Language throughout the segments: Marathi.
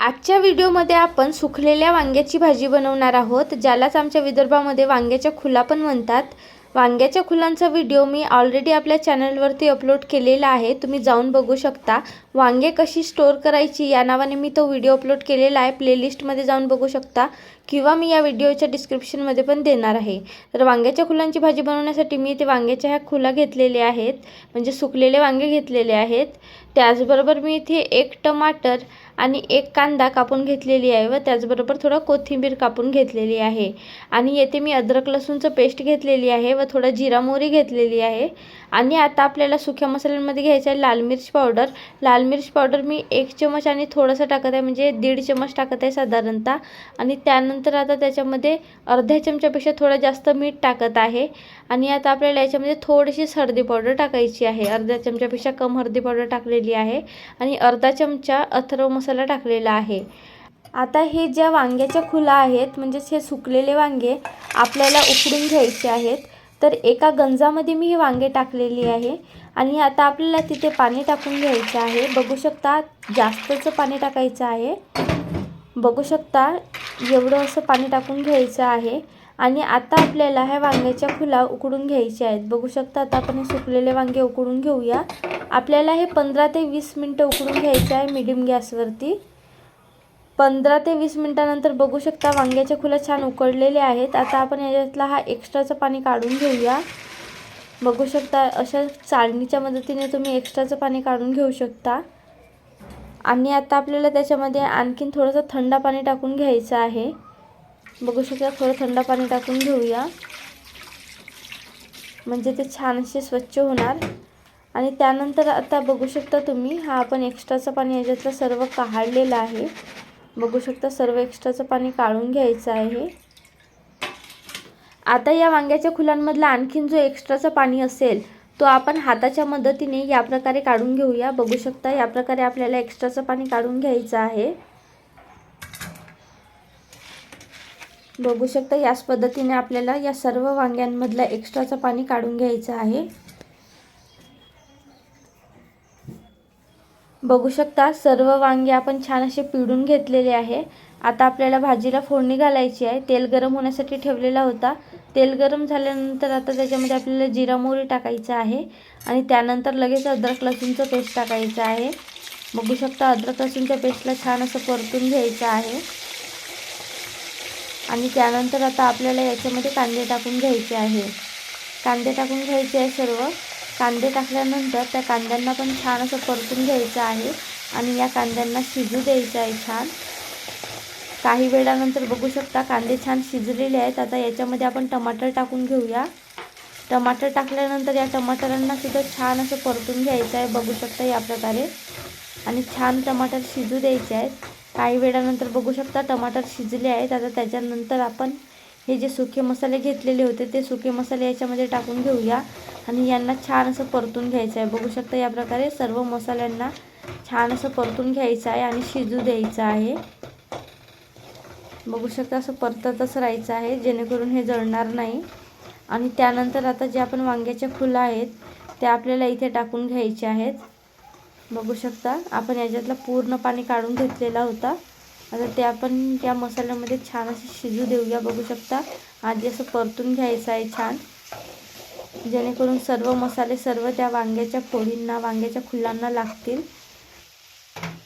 आजच्या व्हिडिओमध्ये आपण सुकलेल्या वांग्याची भाजी बनवणार आहोत ज्यालाच आमच्या विदर्भामध्ये वांग्याच्या खुला पण म्हणतात. वांग्याच्या खुलांचा व्हिडिओ मी ऑलरेडी आपल्या चॅनलवरती अपलोड केलेला आहे तुम्ही जाऊन बघू शकता. वांगे कशी स्टोअर करायची या नावाने मी तो व्हिडिओ अपलोड केलेला आहे प्लेलिस्टमध्ये जाऊन बघू शकता. किंवा मी या व्हिडिओच्या डिस्क्रिप्शनमध्ये पण देणार आहे. तर वांग्याच्या खुलांची भाजी बनवण्यासाठी मी ते वांग्याच्या ह्या खुला घेतलेल्या आहेत म्हणजे सुकलेले वांगे घेतलेले आहेत. त्याचबरोबर मी इथे एक टमाटर आणि एक कांदा कापून घेतलेली आहे व त्याचबरोबर थोडं कोथिंबीर कापून घेतलेली आहे. आणि येथे मी अद्रक लसूणचं पेस्ट घेतलेली आहे व थोडं जिरा मोहरी घेतलेली आहे. आणि आता आपल्याला सुक्या मसाल्यांमध्ये घ्यायचं आहे लाल मिर्च पावडर. लाल मिर्च पावडर मी एक चमच आणि थोडंसं टाकत आहे म्हणजे दीड चमच टाकत आहे साधारणतः. आणि त्यानंतर आता त्याच्यामध्ये अर्ध्या चमच्यापेक्षा थोडं जास्त मीठ टाकत आहे. आणि आता आपल्याला याच्यामध्ये थोडीशी हळदी पावडर टाकायची आहे. अर्ध्या चमच्यापेक्षा कम हळदी पावडर टाकलेली आहे. आणि अर्धा चमचा अथर्व मसाला टाकलेला आहे. आता हे ज्या वांग्याच्या खुला आहेत म्हणजेच हे सुकलेले वांगे आपल्याला उकडून घ्यायचे आहेत. तर एका गंजामध्ये मी हे वांगे टाकलेली आहे आणि आता आपल्याला तिथे पाणी टाकून घ्यायचं आहे. बघू शकता जास्तचं पाणी टाकायचं आहे. बघू शकता एवढं असं पाणी टाकून घ्यायचं आहे. आणि आता आपल्याला ह्या वांग्याच्या खुला उकडून घ्यायच्या आहेत. बघू शकता आता आपण हे सुकलेले वांगे उकडून घेऊया. आपल्याला हे पंधरा ते वीस मिनटं उकडून घ्यायचं आहे मिडियम गॅसवरती पंधरा ते वीस मिनटानंतर बघू शकता वांग्याच्या खुला छान उकडलेले आहेत. आता आपण याच्यातला हा एक्स्ट्राचं पाणी काढून घेऊया. बघू शकता अशा चाळणीच्या मदतीने तुम्ही एक्स्ट्राचं पाणी काढून घेऊ शकता. आणि आता आपल्याला त्याच्यामध्ये आणखीन थोडंसं थंड पाणी टाकून घ्यायचं आहे. बघू शकता थोडं थंड पाणी टाकून घेऊया. म्हणजे ते छान असे स्वच्छ होणार. आणि त्यानंतर आता बघू शकता तुम्ही हा आपण एक्स्ट्राचं पाणी याच्यातलं सर्व काढलेलं आहे. बघू शकता सर्व एक्स्ट्राचं पाणी काढून घ्यायचं आहे. आता या वांग्याच्या खुलांमधला आणखीन जो एक्स्ट्राचं पाणी असेल तो आपण हाताच्या मदतीने या प्रकारे काढून घेऊया. बघू शकता या प्रकारे आपल्याला एक्स्ट्राचं पाणी काढून घ्यायचं आहे. बघू शकता याच पद्धतीने आपल्याला या सर्व वांग्यांमधला एक्स्ट्राचं पाणी काढून घ्यायचं आहे. बघू शकता सर्व वांगे आपण छान असे पिळून घेतलेले आहे. आता आपल्याला भाजीला फोडणी घालायची आहे. तेल गरम होण्यासाठी ठेवलेला होता. तेल गरम झाल्यानंतर आता त्याच्यामध्ये आपल्याला जिरा मोहरी टाकायचं आहे. आणि त्यानंतर लगेच अद्रक लसूणचं पेस्ट टाकायचं आहे. बघू शकता अद्रक लसूणच्या पेस्टला छान असं परतून घ्यायचं आहे. आणि त्यानंतर आता आपल्याला याच्यामध्ये कांदे टाकून घ्यायचे आहे. कांदे टाकून घ्यायचे आहे सर्व. कांदे टाकल्यानंतर त्या कांद्यांना पण छान असं परतून घ्यायचं आहे आणि या कांद्यांना शिजू द्यायचं आहे छान. काही वेळानंतर बघू शकता कांदे छान शिजलेले आहेत. आता याच्यामध्ये आपण टमाटर टाकून घेऊया. टमाटर टाकल्यानंतर या टमाटरांना सुद्धा छान असं परतून घ्यायचं आहे. बघू शकता या प्रकारे. आणि छान टमाटर शिजू द्यायचे आहेत. काही वेळानंतर बघू शकता टमाटर शिजले आहेत. आता त्याच्यानंतर आपण हे जे सुके मसाले घेतलेले होते ते सुके मसाले याच्यामध्ये टाकून घेऊया. आणि यांना छान असं परतून घ्यायचं आहे. बघू शकता या प्रकारे सर्व मसाल्यांना छान असं परतून घ्यायचं आहे आणि शिजू द्यायचं आहे. बघू शकता असं परततच राहायचं आहे जेणेकरून हे जळणार नाही. आणि त्यानंतर आता जे आपण वांग्याच्या फुलं आहेत ते आपल्याला इथे टाकून घ्यायचे आहेत. बघू शकता. आपण याच्यातलं पूर्ण पाणी काढून घेतलेला होता. आता ते आपण त्या मसाल्यामध्ये छान असे शिजू देऊया बघू शकता. आधी असं परतून घ्यायचं आहे छान. जेणेकरून सर्व मसाले सर्व त्या वांग्याच्या फोडींना वांग्याच्या खुलांना लागतील.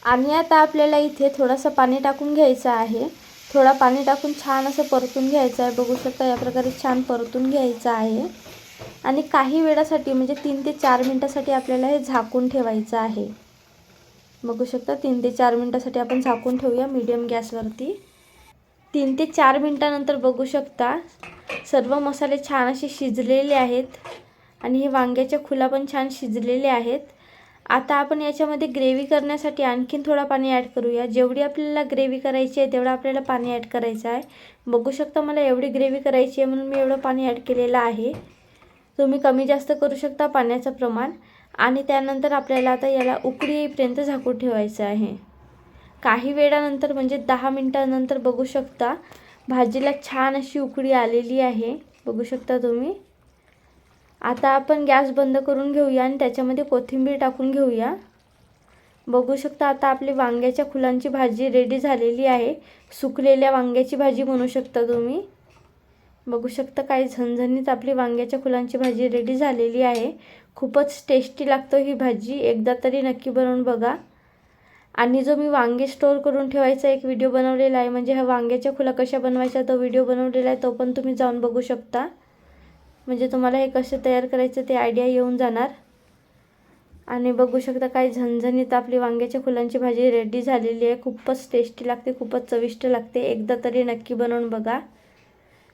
आणि आता आपल्याला इथे थोडंसं पाणी टाकून घ्यायचं आहे. थोडा पाणी टाकून छान असं परतून घ्यायचं आहे. बघू शकता या प्रकारे छान परतून घ्यायचं आहे. आणि काही वेळासाठी म्हणजे तीन ते चार मिनटासाठी आपल्याला हे झाकून ठेवायचं आहे. बघू शकता तीन ते चार मिनटासाठी आपण झाकून ठेवूया मीडियम गॅसवरती तीन ते चार मिनटानंतर बघू शकता सर्व मसाले छान असे शिजलेले आहेत आणि हे वांग्याच्या खुला पण छान शिजलेले आहेत. आता आपण याच्यामध्ये ग्रेव्ही करण्यासाठी आणखीन थोडा पाणी ॲड करूया. जेवढी आपल्याला ग्रेव्ही करायची आहे तेवढं आपल्याला पाणी ॲड करायचं आहे. बघू शकता मला एवढी ग्रेव्ही करायची आहे म्हणून मी एवढं पाणी ॲड केलेलं आहे. तुम्ही कमी जास्त करू शकता पाण्याचं प्रमाण. आणि त्यानंतर आपल्याला आता याला उकळी येईपर्यंत झाकून ठेवायचं आहे. काही वेळानंतर म्हणजे दहा मिनटानंतर बघू शकता भाजीला छान अशी उकळी आलेली आहे. बघू शकता तुम्ही. आता आपण गॅस बंद करून घेऊया आणि त्याच्यामध्ये कोथिंबीर टाकून घेऊया. बघू शकता आता आपली वांग्याच्या फुलांची भाजी रेडी झालेली आहे. सुकलेल्या वांग्याची भाजी म्हणू शकता तुम्ही. बघू शकता काही झणझणीत आपली वांग्याच्या फुलांची भाजी रेडी झालेली आहे. खूपच टेस्टी लागतो ही भाजी. एकदा तरी नक्की बनवून बघा. आणि जो मी वांगे स्टोर करून ठेवायचा एक व्हिडिओ बनवलेला आहे म्हणजे ह्या वांग्याच्या फुला कशा बनवायच्या तो व्हिडिओ बनवलेला आहे तो पण तुम्ही जाऊन बघू शकता. म्हणजे तुम्हाला हे कसे तयार करायचं ते आयडिया येऊन जाणार. आणि बघू शकता काही झणझणीत आपली वांग्याच्या फुलांची भाजी रेडी झालेली आहे. खूपच टेस्टी लागते खूपच चविष्ट लागते. एकदा तरी नक्की बनवून बघा.